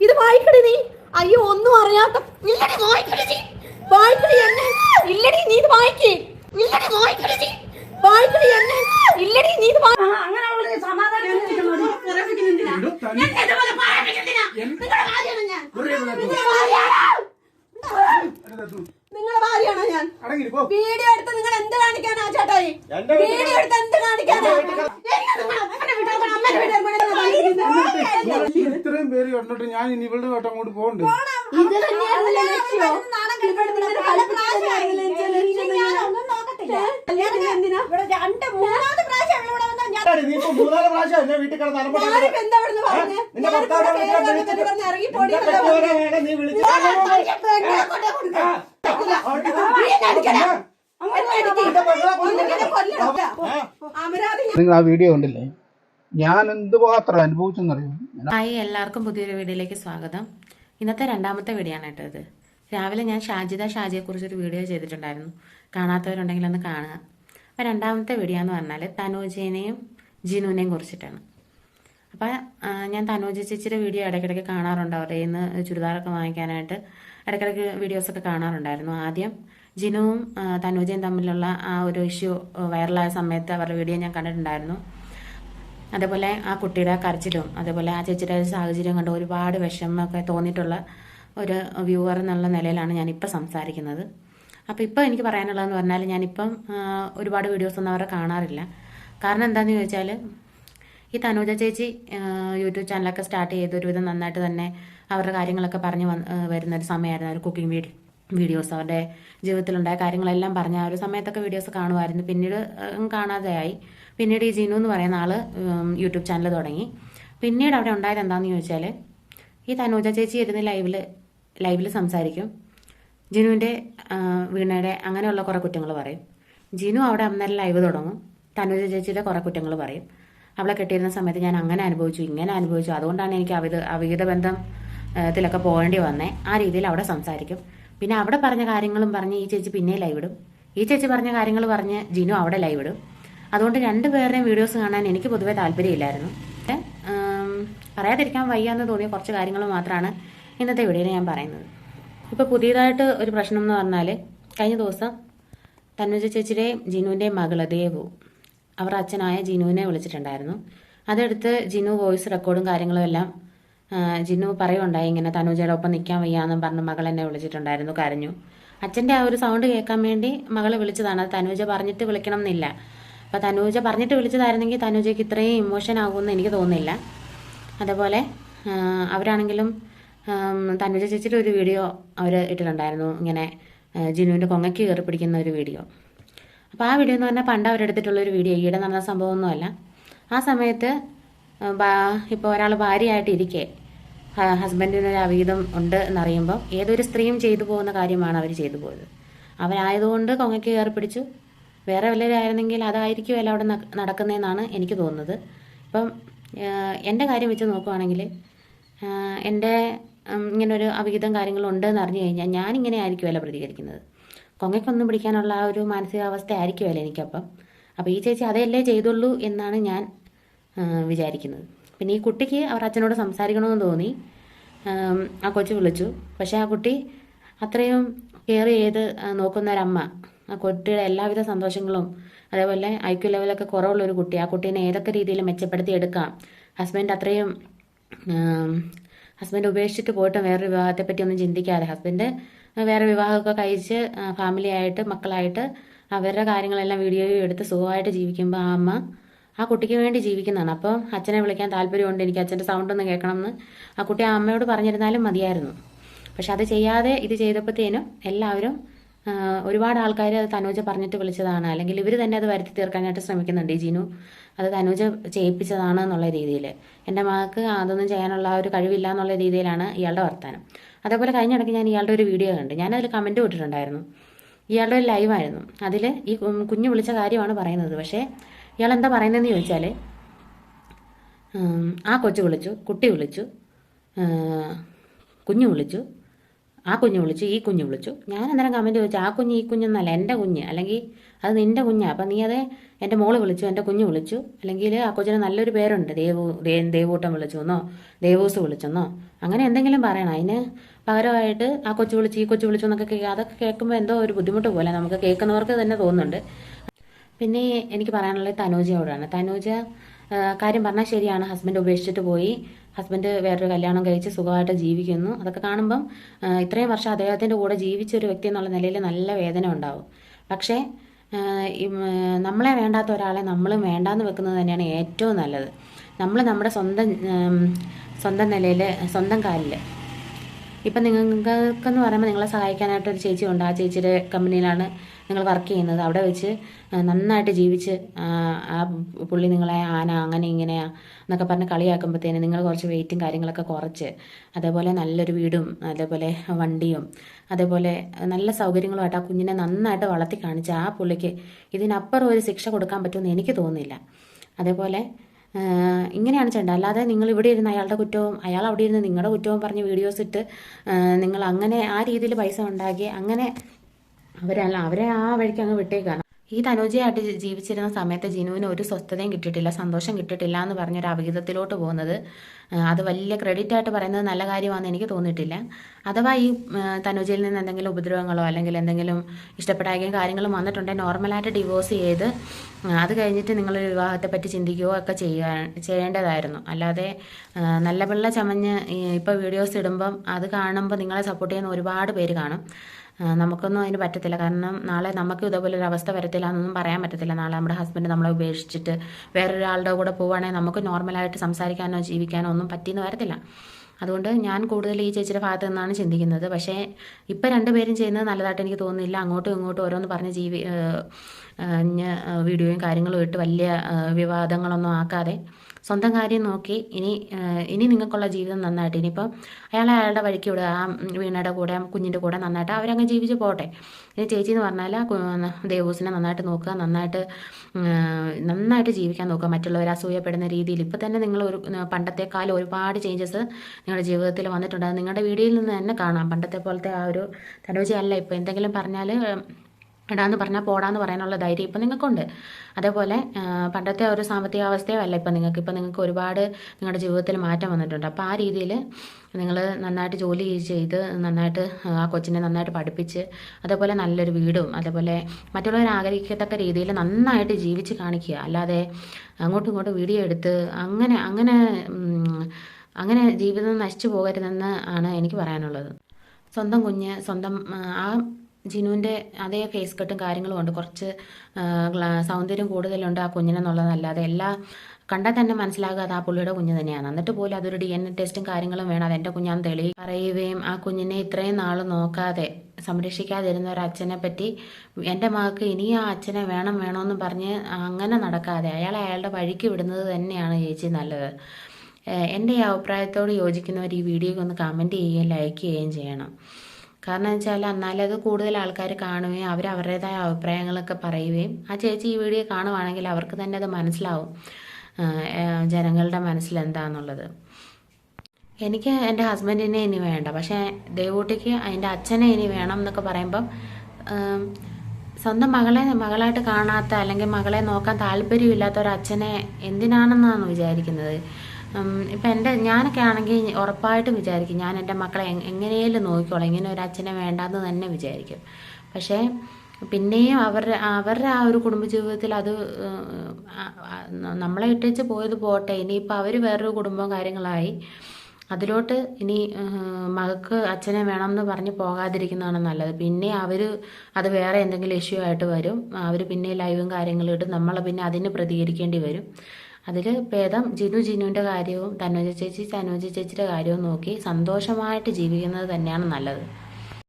ഇത് വായിക്കടി നീ. അയ്യോ ഒന്നും അറിയാത്ത ഇല്ലടി വായിക്കടി നീ. വായിക്കടി എന്നെ. ഇല്ലടി നീ ഇത് വായിക്കേ. ഇല്ലടി വായിക്കടി നീ. വായിക്കടി എന്നെ. ഇല്ലടി നീ ഇത് ആ, അങ്ങനെ നിങ്ങളുടെ ഭാര്യയാണ് ഞാൻ. വീഡിയോ എടുത്ത് നിങ്ങൾ എന്ത് കാണിക്കാനാ ചേട്ടായി? വീഡിയോ എടുത്ത് എന്ത് കാണിക്കാനാ? വിട്ടേക്കണം, അമ്മേനെ വിട്ടേക്കണം. ഇത്രയും പേര് കണ്ടിട്ട് ഞാൻ ഇനി ഇവളുടെ വട്ടം അങ്ങോട്ട് പോകണ്ടേ? ഇത് തന്നെയാണല്ലോ ലക്ഷ്യം പല. കല്യാണം എന്തിനാ ഇവിടെ രണ്ട് മൂന്നാമത്തെ പ്രാവശ്യം ഇവിടെ വന്നാ ഞാൻ നീ ഇപ്പൊ മൂന്നാൽ പ്രാവശ്യം എന്നെ വീട്ടിൽ കിടന്ന് അലമ്പ് ഞാനിപ്പോ ഉണ്ടാക്കുന്നത്. എന്താ ഇവിടുന്ന് പറഞ്ഞേ? നിന്റെ ഞാനിപ്പോ ഭർത്താവിനെ ഇവിടെ വിളിക്കാൻ കേറി വിളിച്ചിട്ട് വന്നിട്ട് പറഞ്ഞ് ഇറങ്ങി നിന്റെ എന്നല്ലേ പറഞ്ഞേ? വേണം നീ വിളിച്ച് പെങ്ങളെ കൊണ്ടേ കൊടുക്കാം. അമരാധി നിങ്ങൾ ആ വീഡിയോ കണ്ടില്ലേ? ഞാൻ എന്തുമാത്രം അനുഭവിച്ചെന്നറിയോ? ഹായ് എല്ലാവർക്കും പുതിയൊരു വീഡിയോയിലേക്ക് സ്വാഗതം. ഇന്നത്തെ രണ്ടാമത്തെ വീഡിയോ ആണ് കേട്ടോ ഇത്. രാവിലെ ഞാൻ ഷാജിദ ഷാജിയെക്കുറിച്ചൊരു വീഡിയോ ചെയ്തിട്ടുണ്ടായിരുന്നു. കാണാത്തവരുണ്ടെങ്കിൽ ഒന്ന് കാണുക. അപ്പോൾ രണ്ടാമത്തെ വീഡിയോ എന്ന് പറഞ്ഞാൽ തനോജിനെയും ജിനുവിനെയും കുറിച്ചിട്ടാണ്. അപ്പോൾ ഞാൻ തനോജ ചേച്ചിയുടെ വീഡിയോ ഇടയ്ക്കിടയ്ക്ക് കാണാറുണ്ട്. അവരുടെ ഇന്ന് ചുരിദാറൊക്കെ വാങ്ങിക്കാനായിട്ട് ഇടയ്ക്കിടയ്ക്ക് വീഡിയോസൊക്കെ കാണാറുണ്ടായിരുന്നു ആദ്യം. ജിനുവും തനോജയും തമ്മിലുള്ള ആ ഒരു ഇഷ്യൂ വൈറലായ സമയത്ത് അവരുടെ വീഡിയോ ഞാൻ കണ്ടിട്ടുണ്ടായിരുന്നു. അതേപോലെ ആ കുട്ടിയുടെ കരച്ചിലും അതേപോലെ ആ ചേച്ചിയുടെ സാഹചര്യം കണ്ട് ഒരുപാട് വിഷമമൊക്കെ തോന്നിയിട്ടുള്ള ഒരു വ്യൂവർ എന്നുള്ള നിലയിലാണ് ഞാനിപ്പോൾ സംസാരിക്കുന്നത്. അപ്പോൾ ഇപ്പോൾ എനിക്ക് പറയാനുള്ളതെന്ന് പറഞ്ഞാൽ ഞാനിപ്പം ഒരുപാട് വീഡിയോസ് ഒന്നും അവരെ കാണാറില്ല. കാരണം എന്താണെന്ന് ചോദിച്ചാൽ ഈ തനൂജ ചേച്ചി യൂട്യൂബ് ചാനലൊക്കെ സ്റ്റാർട്ട് ചെയ്ത് ഒരുവിധം നന്നായിട്ട് തന്നെ അവരുടെ കാര്യങ്ങളൊക്കെ പറഞ്ഞ് വന്ന് വരുന്ന ഒരു സമയമായിരുന്നു. ഒരു കുക്കിംഗ് വീഡിയോ വീഡിയോസ് അവരുടെ ജീവിതത്തിലുണ്ടായ കാര്യങ്ങളെല്ലാം പറഞ്ഞ ആ ഒരു സമയത്തൊക്കെ വീഡിയോസ് കാണുമായിരുന്നു. പിന്നീട് കാണാതെയായി. പിന്നീട് ഈ ജിനു എന്ന് പറയുന്ന ആൾ യൂട്യൂബ് ചാനൽ തുടങ്ങി. പിന്നീട് അവിടെ ഉണ്ടായത് എന്താണെന്ന് ചോദിച്ചാൽ ഈ തനൂജ ചേച്ചി ഇരുന്ന് ലൈവിൽ ലൈവിൽ സംസാരിക്കും. ജിനുവിന്റെ വീണയുടെ അങ്ങനെയുള്ള കുറേ കുറ്റങ്ങൾ പറയും. ജിനു അവിടെ അന്നേരം ലൈവ് തുടങ്ങും. തനൂജ ചേച്ചിയുടെ കുറേ കുറ്റങ്ങൾ പറയും. അവളെ കെട്ടിയിരുന്ന സമയത്ത് ഞാൻ അങ്ങനെ അനുഭവിച്ചു ഇങ്ങനെ അനുഭവിച്ചു. അതുകൊണ്ടാണ് എനിക്ക് അവിധ അവിഹിത ബന്ധം ത്തിലൊക്കെ പോകേണ്ടി വന്നേ. ആ രീതിയിൽ അവിടെ സംസാരിക്കും. പിന്നെ അവിടെ പറഞ്ഞ കാര്യങ്ങളും പറഞ്ഞ് ഈ ചേച്ചി പിന്നെ ലൈവിടും ഈ ചേച്ചി പറഞ്ഞ കാര്യങ്ങൾ പറഞ്ഞ് ജിനു അവിടെ ലൈവ് അതുകൊണ്ട് രണ്ടുപേരുടെയും വീഡിയോസ് കാണാൻ എനിക്ക് പൊതുവേ താല്പര്യമില്ലായിരുന്നു. പറയാതിരിക്കാൻ വയ്യ എന്ന് തോന്നിയ കുറച്ച് കാര്യങ്ങൾ മാത്രമാണ് ഇന്നത്തെ വീഡിയോയിൽ ഞാൻ പറയുന്നത്. ഇപ്പോൾ പുതിയതായിട്ട് ഒരു പ്രശ്നം എന്ന് പറഞ്ഞാൽ കഴിഞ്ഞ ദിവസം തന്നുജ ചേച്ചിയുടെയും ജിനുവിന്റെയും മകൾ ദേവു അവർ അച്ഛനായ ജിനുവിനെ വിളിച്ചിട്ടുണ്ടായിരുന്നു. അതെടുത്ത് ജിനു വോയിസ് റെക്കോർഡും കാര്യങ്ങളും എല്ലാം ജിനു പറയുണ്ടായി ഇങ്ങനെ തനുജയുടെ ഒപ്പം നിൽക്കാൻ വയ്യാന്നും പറഞ്ഞ് മകൾ എന്നെ വിളിച്ചിട്ടുണ്ടായിരുന്നു കരഞ്ഞു. അച്ഛന്റെ ആ ഒരു സൗണ്ട് കേൾക്കാൻ വേണ്ടി മകളെ വിളിച്ചതാണ്. തനൂജ പറഞ്ഞിട്ട് വിളിക്കണം എന്നില്ല അപ്പോൾ തനൂജ പറഞ്ഞിട്ട് വിളിച്ചതായിരുന്നെങ്കിൽ തനൂജയ്ക്ക് ഇത്രയും ഇമോഷൻ ആകുമെന്ന് എനിക്ക് തോന്നുന്നില്ല. അതേപോലെ അവരാണെങ്കിലും തനൂജ ചേച്ചിയുടെ ഒരു വീഡിയോ അവർ ഇട്ടിട്ടുണ്ടായിരുന്നു. ഇങ്ങനെ ജിനുവിന്റെ കൊങ്ങയ്ക്ക് കയറി പിടിക്കുന്ന ഒരു വീഡിയോ അപ്പോൾ ആ വീഡിയോ എന്ന് പറഞ്ഞാൽ പണ്ട് അവരെടുത്തിട്ടുള്ള ഒരു വീഡിയോ ഈയിടെ നടന്ന സംഭവമൊന്നുമല്ല. ആ സമയത്ത് ഇപ്പോൾ ഒരാൾ ഭാര്യയായിട്ട് ഇരിക്കെ. ഹസ്ബൻഡിന് ഒരു അവീതം ഉണ്ട് എന്നറിയുമ്പോൾ ഏതൊരു സ്ത്രീയും ചെയ്തു പോകുന്ന കാര്യമാണ് അവർ ചെയ്തു പോയത്. അവരായതുകൊണ്ട് കൊങ്ങയ്ക്ക് കയറി പിടിച്ചു. വേറെ വല്ലവരായിരുന്നെങ്കിൽ അതായിരിക്കുമല്ലോ അവിടെ നട- നടക്കുന്നതെന്നാണ് എനിക്ക് തോന്നുന്നത്. ഇപ്പം എന്റെ കാര്യം വെച്ച് നോക്കുവാണെങ്കിൽ എന്റെ ഇങ്ങനൊരു അവിഹിതം കാര്യങ്ങളുണ്ട് എന്ന് അറിഞ്ഞു കഴിഞ്ഞാൽ ഞാനിങ്ങനെ ആയിരിക്കുമല്ലോ പ്രതികരിക്കുന്നത്. കൊങ്ങയ്ക്കൊന്നും പിടിക്കാനുള്ള ആ ഒരു മാനസികാവസ്ഥ ആയിരിക്കുമല്ലോ എനിക്കപ്പം. അപ്പോൾ ഈ ചേച്ചി അതല്ലേ ചെയ്തുള്ളൂ എന്നാണ് ഞാൻ വിചാരിക്കുന്നത്. പിന്നെ ഈ കുട്ടിക്ക് അവർ അച്ഛനോട് സംസാരിക്കണമെന്ന് തോന്നി. ആം, കൊച്ചു വിളിച്ചു. പക്ഷേ ആ കുട്ടി അത്രയും കെയർ ചെയ്ത് നോക്കുന്നൊരമ്മ ആ കുട്ടിയുടെ എല്ലാവിധ സന്തോഷങ്ങളും അതേപോലെ ഐക്യു ലെവലൊക്കെ കുറവുള്ള ഒരു കുട്ടി ആ കുട്ടീനെ ഏതൊക്കെ രീതിയിൽ മെച്ചപ്പെടുത്തി എടുക്കാം? ഹസ്ബൻഡ് അത്രയും ഹസ്ബൻഡ് ഉപേക്ഷിച്ചിട്ട് പോയിട്ട് വേറൊരു വിവാഹത്തെ പറ്റി ഒന്നും ചിന്തിക്കാതെ ഹസ്ബൻഡ് വേറെ വിവാഹമൊക്കെ കഴിച്ച് ഫാമിലി ആയിട്ട് മക്കളായിട്ട് അവരുടെ കാര്യങ്ങളെല്ലാം വീഡിയോ എടുത്ത് സുഖമായിട്ട് ജീവിക്കുമ്പോൾ ആ അമ്മ ആ കുട്ടിക്ക് വേണ്ടി ജീവിക്കുന്നതാണ്. അപ്പോൾ അച്ഛനെ വിളിക്കാൻ താല്പര്യമുണ്ട് എനിക്ക് അച്ഛന്റെ സൗണ്ട് ഒന്ന് കേൾക്കണമെന്ന്. ആ കുട്ടി ആ അമ്മയോട് പറഞ്ഞിരുന്നാലും മതിയായിരുന്നു. പക്ഷെ അത് ചെയ്യാതെ ഇത് ചെയ്തപ്പോഴത്തേനും എല്ലാവരും ഒരുപാട് ആൾക്കാർ അത് തനൂജ പറഞ്ഞിട്ട് വിളിച്ചതാണ്. അല്ലെങ്കിൽ ഇവർ തന്നെ അത് വരുത്തി തീർക്കാനായിട്ട് ശ്രമിക്കുന്നുണ്ട്. ഈ ജിനു അത് തനൂജ ചെയ്യിപ്പിച്ചതാണ് എന്നുള്ള രീതിയിൽ എന്റെ മകൾക്ക് അതൊന്നും ചെയ്യാനുള്ള ഒരു കഴിവില്ല എന്നുള്ള രീതിയിലാണ് ഇയാളുടെ വർത്താനം. അതേപോലെ കഴിഞ്ഞ കഴിഞ്ഞിടയ്ക്ക് ഞാൻ ഇയാളുടെ ഒരു വീഡിയോ കണ്ട്. ഞാനതിൽ കമന്റ് വിട്ടിട്ടുണ്ടായിരുന്നു ഇയാളുടെ ഒരു ലൈവായിരുന്നു അതിൽ ഈ കുഞ്ഞു വിളിച്ച കാര്യമാണ് പറയുന്നത്. പക്ഷേ ഇയാൾ എന്താ പറയുന്നതെന്ന് ചോദിച്ചാൽ ആ കൊച്ചു വിളിച്ചു കുട്ടി വിളിച്ചു കുഞ്ഞു വിളിച്ചു ആ കുഞ്ഞ് വിളിച്ചു ഈ കുഞ്ഞ് വിളിച്ചു. ഞാൻ അന്നേരം കമന്റ് ചോദിച്ചു ആ കുഞ്ഞ് ഈ കുഞ്ഞൊന്നല്ല എന്റെ കുഞ്ഞ്. അല്ലെങ്കിൽ അത് നിന്റെ കുഞ്ഞാണ് അപ്പം നീ അത് എന്റെ മോൾ വിളിച്ചു എന്റെ കുഞ്ഞ് വിളിച്ചു. അല്ലെങ്കിൽ ആ കൊച്ചിന് നല്ലൊരു പേരുണ്ട് ദേവു ദേവൂട്ടം വിളിച്ചു എന്നോ ദേവൂസ് വിളിച്ചെന്നോ. അങ്ങനെ എന്തെങ്കിലും പറയണം. അതിന് പകരമായിട്ട് ആ കൊച്ചു വിളിച്ച് ഈ കൊച്ചു വിളിച്ചു എന്നൊക്കെ അതൊക്കെ കേൾക്കുമ്പോൾ എന്തോ ഒരു ബുദ്ധിമുട്ട് പോലെ നമുക്ക് കേൾക്കുന്നവർക്ക് തന്നെ തോന്നുന്നുണ്ട്. പിന്നെ എനിക്ക് പറയാനുള്ളത് തനൂജയോടാണ്. തനൂജ കാര്യം പറഞ്ഞാൽ ശരിയാണ്. ഹസ്ബൻഡ് ഉപേക്ഷിച്ചിട്ട് പോയി. ഹസ്ബൻഡ് വേറൊരു കല്യാണം കഴിച്ച് സുഖമായിട്ട് ജീവിക്കുന്നു. അതൊക്കെ കാണുമ്പം ഇത്രയും വർഷം അദ്ദേഹത്തിന്റെ കൂടെ ജീവിച്ച ഒരു വ്യക്തി എന്നുള്ള നിലയിൽ നല്ല വേദന ഉണ്ടാവും. പക്ഷേ നമ്മളെ വേണ്ടാത്ത ഒരാളെ നമ്മളും വേണ്ടാന്ന് വെക്കുന്നത് തന്നെയാണ് ഏറ്റവും നല്ലത്. നമ്മൾ നമ്മുടെ സ്വന്തം സ്വന്തം നിലയിൽ സ്വന്തം കാലിൽ ഇപ്പം നിങ്ങൾക്കെന്ന് പറയുമ്പോൾ നിങ്ങളെ സഹായിക്കാനായിട്ട് ഒരു ചേച്ചി ഉണ്ട്. ആ ചേച്ചിയുടെ കമ്പനിയിലാണ് നിങ്ങൾ വർക്ക് ചെയ്യുന്നത്. അവിടെ വെച്ച് നന്നായിട്ട് ജീവിച്ച് ആ, പുള്ളി നിങ്ങളെ ആന അങ്ങനെ ഇങ്ങനെയാ എന്നൊക്കെ പറഞ്ഞ് കളിയാക്കുമ്പോഴത്തേന് നിങ്ങൾ കുറച്ച് വെയിറ്റും കാര്യങ്ങളൊക്കെ കുറച്ച്. അതേപോലെ നല്ലൊരു വീടും അതേപോലെ വണ്ടിയും അതേപോലെ നല്ല സൗകര്യങ്ങളുമായിട്ട് ആ കുഞ്ഞിനെ നന്നായിട്ട് വളർത്തി കാണിച്ച് ആ പുള്ളിക്ക് ഇതിനപ്പുറം ഒരു ശിക്ഷ കൊടുക്കാൻ പറ്റുമെന്ന് എനിക്ക് തോന്നുന്നില്ല. അതേപോലെ ഇങ്ങനെയാണ് ചെയ്യേണ്ടത്. അല്ലാതെ നിങ്ങൾ ഇവിടെ ഇരുന്ന് അയാളുടെ കുറ്റവും അയാൾ അവിടെ ഇരുന്ന് നിങ്ങളുടെ കുറ്റവും പറഞ്ഞ് വീഡിയോസ് ഇട്ട് നിങ്ങൾ അങ്ങനെ ആ രീതിയിൽ പൈസ ഉണ്ടാക്കി അങ്ങനെ അവരല്ല അവരെ ആ വഴിക്ക് അങ്ങ് വിട്ടേക്കാണ്. ഈ തനുജയായിട്ട് ജീവിച്ചിരുന്ന സമയത്ത് ജിനുവിന് ഒരു സ്വസ്ഥതയും കിട്ടിയിട്ടില്ല സന്തോഷം കിട്ടിയിട്ടില്ല എന്ന് പറഞ്ഞൊരു അവിഹിതത്തിലോട്ട് പോകുന്നത്. അത് വലിയ ക്രെഡിറ്റ് ആയിട്ട് പറയുന്നത് നല്ല കാര്യമാണെന്ന് എനിക്ക് തോന്നിയിട്ടില്ല. അഥവാ ഈ തനുജയിൽ നിന്ന് എന്തെങ്കിലും ഉപദ്രവങ്ങളോ അല്ലെങ്കിൽ എന്തെങ്കിലും ഇഷ്ടപ്പെടാതെയും കാര്യങ്ങളും വന്നിട്ടുണ്ടെങ്കിൽ നോർമലായിട്ട് ഡിവോഴ്സ് ചെയ്ത് അത് കഴിഞ്ഞിട്ട് നിങ്ങൾ വിവാഹത്തെ പറ്റി ചിന്തിക്കുകയോ ഒക്കെ ചെയ്യുക ചെയ്യേണ്ടതായിരുന്നു. അല്ലാതെ നല്ല പിള്ള ചമഞ്ഞ് ഇപ്പോൾ വീഡിയോസ് ഇടുമ്പം അത് കാണുമ്പോൾ നിങ്ങളെ സപ്പോർട്ട് ചെയ്യുന്ന ഒരുപാട് പേര് കാണും. നമുക്കൊന്നും അതിന് പറ്റത്തില്ല. കാരണം നാളെ നമുക്ക് ഇതേപോലെ ഒരു അവസ്ഥ വരത്തില്ല എന്നൊന്നും പറയാൻ പറ്റത്തില്ല. നാളെ നമ്മുടെ ഹസ്ബൻഡ് നമ്മളെ ഉപേക്ഷിച്ചിട്ട് വേറൊരാളുടെ കൂടെ പോവുകയാണെങ്കിൽ നമുക്ക് നോർമലായിട്ട് സംസാരിക്കാനോ ജീവിക്കാനോ ഒന്നും പറ്റിയെന്ന് വരത്തില്ല. അതുകൊണ്ട് ഞാൻ കൂടുതൽ ഈ ചേച്ചിയുടെ ഭാഗത്ത് നിന്നാണ് ചിന്തിക്കുന്നത്. പക്ഷേ ഇപ്പം രണ്ടുപേരും ചെയ്യുന്നത് നല്ലതായിട്ട് എനിക്ക് തോന്നുന്നില്ല. അങ്ങോട്ടും ഇങ്ങോട്ടും ഓരോന്ന് പറഞ്ഞ് ജീവി വീഡിയോയും കാര്യങ്ങളും ഇട്ട് വലിയ വിവാദങ്ങളൊന്നും ആക്കാതെ സ്വന്തം കാര്യം നോക്കി ഇനി ഇനി നിങ്ങൾക്കുള്ള ജീവിതം നന്നായിട്ട്. ഇനിയിപ്പോൾ അയാളെ അയാളുടെ വഴിക്ക് വിടുക ആ വീണയുടെ കൂടെ കുഞ്ഞിന്റെ കൂടെ നന്നായിട്ട് അവരങ്ങ് ജീവിച്ച് പോട്ടെ. ഇനി ചേച്ചി എന്ന് പറഞ്ഞാൽ ദേവൂസിനെ നന്നായിട്ട് നോക്കുക നന്നായിട്ട് നന്നായിട്ട് ജീവിക്കാൻ നോക്കുക. മറ്റുള്ളവർ അസൂയപ്പെടുന്ന രീതിയിൽ ഇപ്പോൾ തന്നെ നിങ്ങൾ ഒരു പണ്ടത്തെക്കാലം ഒരുപാട് ചേഞ്ചസ് നിങ്ങളുടെ ജീവിതത്തിൽ വന്നിട്ടുണ്ട്. നിങ്ങളുടെ വീഡിയോയിൽ നിന്ന് തന്നെ കാണാം. പണ്ടത്തെ പോലത്തെ ആ ഒരു തനുജയല്ല ഇപ്പോൾ എന്തെങ്കിലും പറഞ്ഞാൽ ഇടാന്ന് പറഞ്ഞാൽ പോടാന്ന് പറയാനുള്ള ധൈര്യം ഇപ്പം നിങ്ങൾക്കുണ്ട്. അതേപോലെ പണ്ടത്തെ ഒരു സാമ്പത്തിക അവസ്ഥയല്ല ഇപ്പം നിങ്ങൾക്ക്. ഇപ്പം നിങ്ങൾക്ക് ഒരുപാട് നിങ്ങളുടെ ജീവിതത്തിൽ മാറ്റം വന്നിട്ടുണ്ട്. അപ്പോൾ ആ രീതിയിൽ നിങ്ങൾ നന്നായിട്ട് ജോലി ചെയ്ത് നന്നായിട്ട് ആ കൊച്ചിനെ നന്നായിട്ട് പഠിപ്പിച്ച് അതേപോലെ നല്ലൊരു വീടും അതേപോലെ മറ്റുള്ളവർ ആഗ്രഹിക്കത്തക്ക രീതിയിൽ നന്നായിട്ട് ജീവിച്ച് കാണിക്കുക. അല്ലാതെ അങ്ങോട്ടും ഇങ്ങോട്ടും വീഡിയോ എടുത്ത് അങ്ങനെ അങ്ങനെ അങ്ങനെ ജീവിതം നശിച്ചു പോകരുതെന്ന് ആണ് എനിക്ക് പറയാനുള്ളത്. സ്വന്തം കുഞ്ഞ് സ്വന്തം ആ ജിനുവിന്റെ അതേ ഫേസ് കട്ടും കാര്യങ്ങളും ഉണ്ട്. കുറച്ച് സൗന്ദര്യം കൂടുതലുണ്ട് ആ കുഞ്ഞിനെന്നുള്ളതല്ലാതെ. എല്ലാ കണ്ടാൽ തന്നെ മനസ്സിലാകുക അത് ആ പുള്ളിയുടെ കുഞ്ഞ് തന്നെയാണ്. എന്നിട്ട് പോലും അതൊരു ഡി എൻ എ ടെസ്റ്റും കാര്യങ്ങളും വേണം. അതെന്റെ കുഞ്ഞാന്ന് തെളി പറയുകയും ആ കുഞ്ഞിനെ ഇത്രയും നാൾ നോക്കാതെ സംരക്ഷിക്കാതിരുന്ന ഒരു അച്ഛനെ പറ്റി എന്റെ മകൾക്ക് ഇനി ആ അച്ഛനെ വേണം വേണമെന്ന് പറഞ്ഞ് അങ്ങനെ നടക്കാതെ അയാൾ അയാളുടെ വഴിക്ക് വിടുന്നത് തന്നെയാണ് ചേച്ചി നല്ലത്. എന്റെ ഈ അഭിപ്രായത്തോട് യോജിക്കുന്നവർ ഈ വീഡിയോയ്ക്ക് ഒന്ന് കമന്റ് ചെയ്യുകയും ലൈക്ക് ചെയ്യുകയും ചെയ്യണം. കാരണം വെച്ചാൽ എന്നാലേ അത് കൂടുതൽ ആൾക്കാർ കാണുകയും അവർ അവരുടേതായ അഭിപ്രായങ്ങളൊക്കെ പറയുകയും ആ ചേച്ചി ഈ വീഡിയോ കാണുവാണെങ്കിൽ അവർക്ക് തന്നെ അത് മനസ്സിലാവും. ജനങ്ങളുടെ മനസ്സിൽ എന്താണെന്നുള്ളത് എനിക്ക് എന്റെ ഹസ്ബൻഡിനെ ഇനി വേണ്ട. പക്ഷേ ദേവൂട്ടിക്ക് അതിന്റെ അച്ഛനെ ഇനി വേണം എന്നൊക്കെ പറയുമ്പം സ്വന്തം മകളെ മകളായിട്ട് കാണാത്ത അല്ലെങ്കിൽ മകളെ നോക്കാൻ താല്പര്യമില്ലാത്ത ഒരു അച്ഛനെ എന്തിനാണെന്നാണ് വിചാരിക്കുന്നത്? ഇപ്പം എന്റെ ഞാനൊക്കെ ആണെങ്കിൽ ഉറപ്പായിട്ടും വിചാരിക്കും ഞാൻ എന്റെ മക്കളെ എങ്ങനെയെങ്കിലും എങ്ങനെയും നോക്കിക്കോളാം ഇങ്ങനെ ഒരു അച്ഛനെ വേണ്ടാന്ന് തന്നെ വിചാരിക്കും. പക്ഷേ പിന്നെയും അവരുടെ അവരുടെ ആ ഒരു കുടുംബജീവിതത്തിൽ അത് നമ്മളെ ഇട്ടേച്ച് പോയത് പോട്ടെ ഇനിയിപ്പോൾ അവർ വേറൊരു കുടുംബവും കാര്യങ്ങളായി അതിലോട്ട് ഇനി മകൾക്ക് അച്ഛനെ വേണം എന്ന് പറഞ്ഞ് പോകാതിരിക്കുന്നതാണ് നല്ലത്. പിന്നെ അവർ അത് വേറെ എന്തെങ്കിലും ഇഷ്യൂ ആയിട്ട് വരും അവർ പിന്നെ ലൈവും കാര്യങ്ങളും ഇട്ട് നമ്മൾ പിന്നെ അതിന് പ്രതികരിക്കേണ്ടി വരും. അതിൽ ഭേദം ജിനു ജിനുവിന്റെ കാര്യവും തനോജ ചേച്ചി തനോജ ചേച്ചിയുടെ കാര്യവും നോക്കി സന്തോഷമായിട്ട് ജീവിക്കുന്നത് തന്നെയാണ് നല്ലത്.